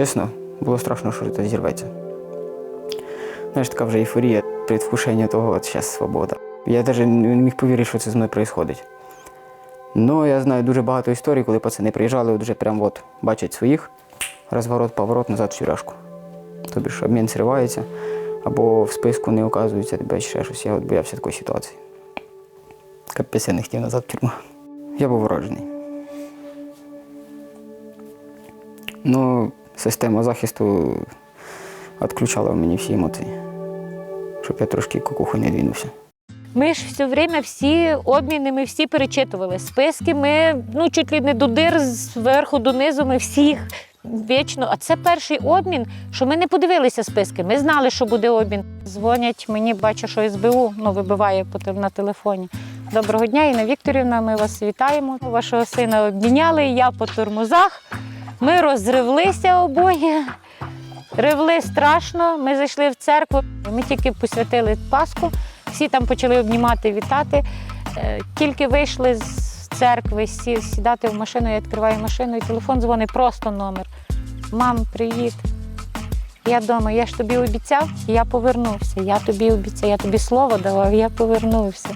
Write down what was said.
чесно, було страшно, що це зірветься. Знаєш, така вже ейфорія, предвкушення того, от зараз свобода. Я навіть не міг повірити, що це з мною відбувається. Ну, я знаю дуже багато історій, коли пацани приїжджали, вже прям от бачать своїх, розворот, поворот назад в тюряшку. Тобі ж обмін зривається, або в списку не оказується тебе ще щось. Я от боявся такої ситуації. Капець я не хотів назад в тюрму. Я був вроджений. Ну, система захисту відключала в мені всі емоції, щоб я трошки кукухою не двинувся. Ми ж все время всі обміни, ми всі перечитували. Списки ми ну чуть ли не до дир зверху донизу. Ми всіх вічно. А це перший обмін, що ми не подивилися списки. Ми знали, що буде обмін. Дзвонять мені, бачу, що СБУ ну, вибиває на телефоні. Доброго дня, Інна Вікторівна. Ми вас вітаємо. Вашого сина обміняли. Я по тормозах. Ми розривлися обоє. Ривли страшно. Ми зайшли в церкву. Ми тільки посвятили Пасху. Всі там почали обнімати, вітати. Е, Тільки вийшли з церкви, сі- сідати в машину, я відкриваю машину, і телефон дзвонить просто номер. Мам, привіт. Я вдома, я ж тобі обіцяв, я повернувся. Я тобі обіцяв, я тобі слово давав, я повернувся.